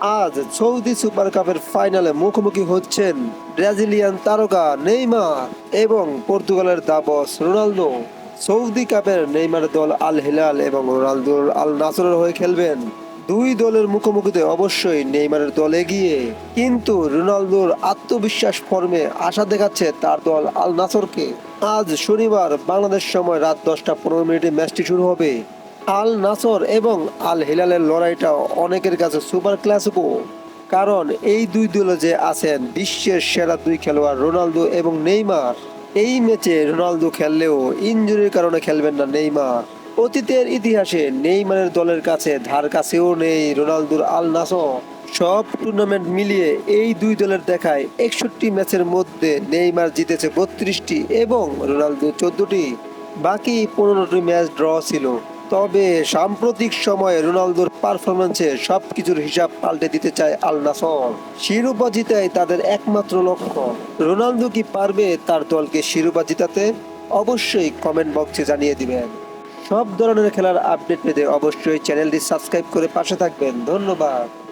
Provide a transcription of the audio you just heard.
আজ Saudi super কাপের ফাইনালে মুখোমুখি হচ্ছেন ব্রাজিলিয়ান তারকা নেইমার এবং পর্তুগালের দাবস রোনালদো। সৌদি কাপের নেইমার দল আল হিলাল এবং রোনালদোর আল নাসরের হয়ে খেলবেন। দুই দলের মুখোমুখিতে অবশ্যই নেইমারের দল এগিয়ে। কিন্তু রোনালদোর আত্মবিশ্বাস ফর্মে আশা দেখাচ্ছে তার দল আল নাসরকে। আজ শনিবার বাংলাদেশ সময় রাত দশটা পনেরো মিনিটে ম্যাচটি শুরু হবে। আল নাসর এবং আল হিলালের লড়াইটা অনেকের কাছে সুপার ক্লাসিকো কারণ এই দুই দলে যে আছেন বিশ্বের সেরা দুই খেলোয়াড় রোনালদো এবং নেইমার, এই ম্যাচে রোনালদো খেললেও ইনজুরির কারণে খেলবেন না নেইমার। অতীতের ইতিহাসে নেইমারের দলের কাছে ধার কাছেও নেই রোনালদোর আল নাসর। সব টুর্নামেন্ট মিলিয়ে এই দুই দলের দেখায় একষট্টি ম্যাচের মধ্যে নেইমার জিতেছে বত্রিশটি এবং রোনালদো চোদ্দটি। বাকি পনেরোটি ম্যাচ ড্র ছিল। তবে সাম্প্রতিক সময়ে রোনালদোর পারফরমেন্সে সবকিছুর হিসাব পাল্টে দিতে চায় আল নাসর। শিরোপা জিতাই তাদের একমাত্র লক্ষ্য। রোনালদো কি পারবে তার দলকে শিরোপা জিতাতে? অবশ্যই কমেন্ট বক্সে জানিয়ে দিবেন। সব ধরনের খেলার আপডেট পেতে অবশ্যই চ্যানেলটি সাবস্ক্রাইব করে পাশে থাকবেন। ধন্যবাদ।